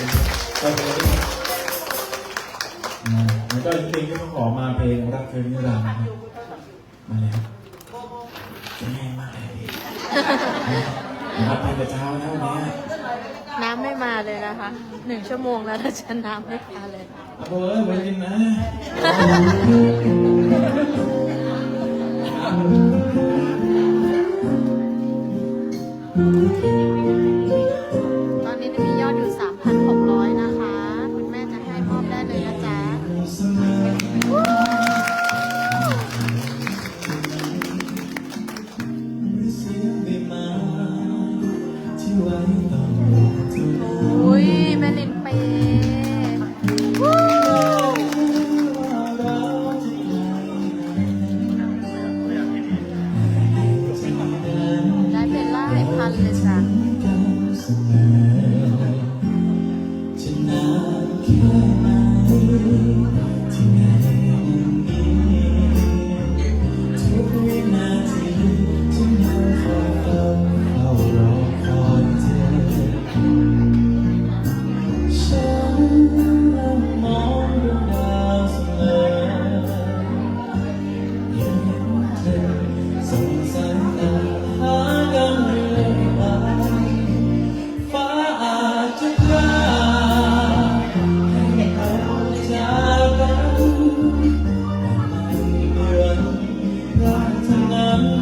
แล้วก็เพลงที่ต้องขอมาเพลงรักเธอนิรันดร์นะครับมาเลยครับจะแม่มากเลยนะครับเพลงกระเช้านะวันนี้น้ำไม่มาเลยนะคะหนึ่งชั่วโมงแล้วถ้าฉันน้ำไม่มาเลยเอาเบอร์ไปกินนะต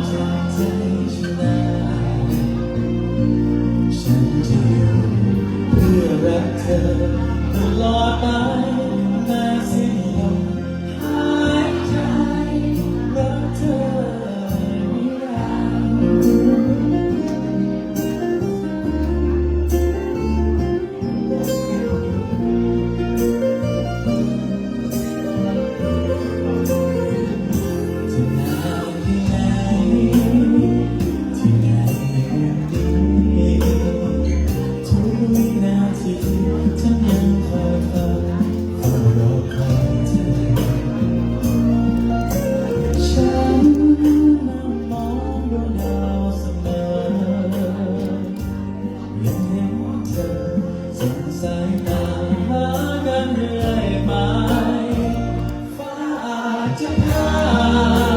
ฉันได้ฉันจะอยู่เพื่อรักเธอตลอดไปา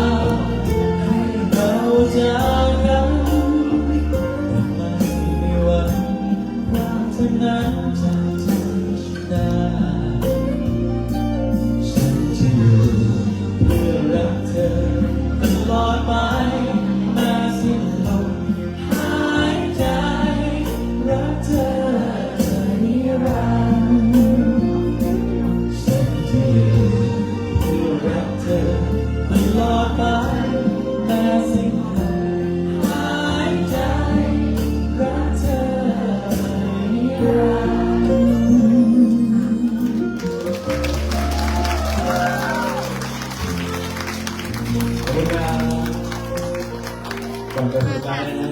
ก่อนจะสุดท้ายนะฮะ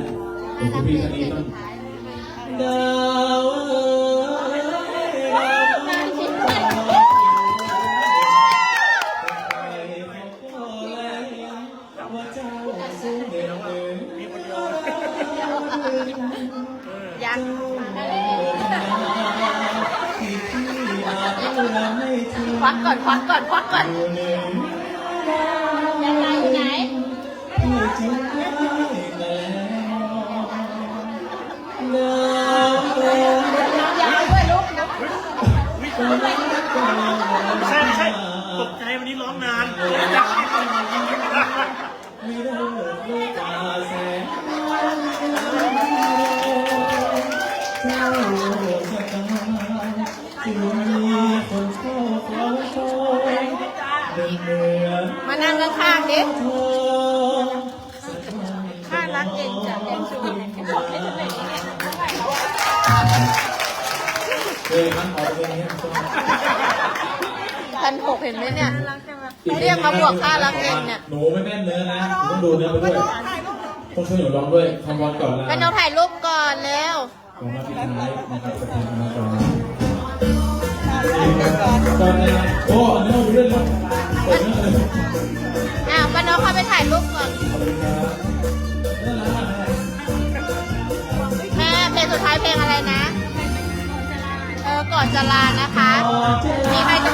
ผมคุณพี่ท่านนี้ต้องดาวเอ้ยดาวเอ้ยขอแลว่าเจ้าสู้เด่นเด่นยังที่พี่อาจไม่ท้อควักก่อนควักก่อนควักก่อน จ้าชะตาที่มีคนชอบเราชอบเดินเหนือมานั่งข้างๆดิเธอข้ารักเองจ้ะเองชูเคยมันขอเพลงนี้พันหกเห็นไหมเนี่ยเรียกมาบวกค่ารักเองเนี่ยหนูไม่แม่นเนื้อนะต้องดูเนื้อไปด้วยต้องช่วยหนูร้องด้วยคำวันก่อนละเป็นเอาถ่ายรูปก่อนแล้ว อรัะปรนโอเข้าไปถ่ายรูปก่อนเพลงสุดท้ายเพลงอะไรนะ เออก่อนจะลานะคะ มีใครจะ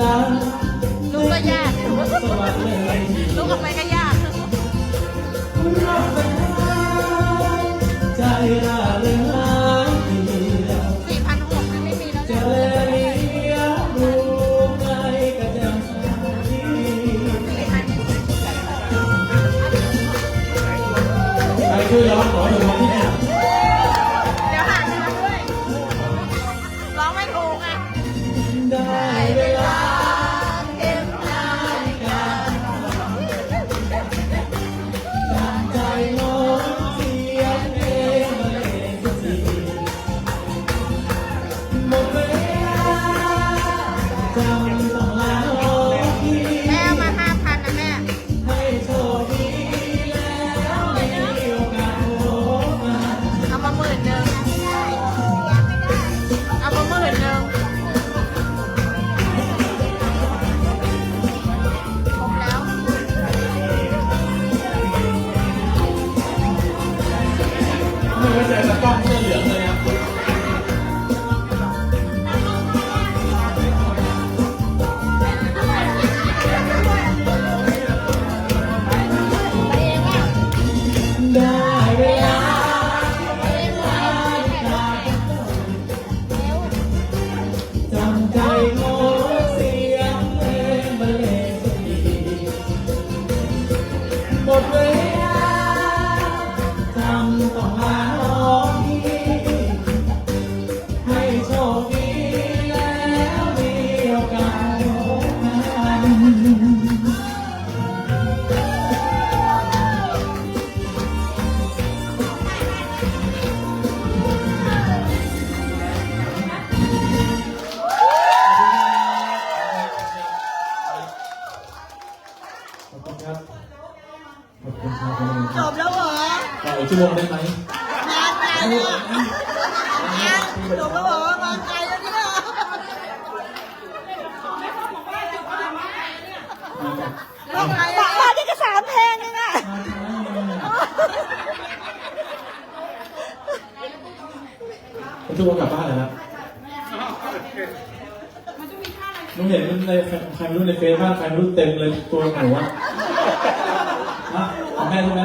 ลุกก็ยากลุกออกไปก็ยากใจละเลสี่พันหกไม่มีแล้วจะเลช่วยร้องขอหน่งวัที่หนึ่ง Fortnite. อีกชั่วโมงได้ไหมมานไกนแล้วยังหนูก็บอกว่ามาไกลแล้วเนี่ยมาไกลมาที่กระสามแพลงนี่นะชั่วโมงกลับบ้านแล้วครับมาที่กงเห็นมันในใครไม่รู้ในเฟซบ้างใครไม่รู้เต็มเลยตัวหนูอะของแม่ใช่ไหม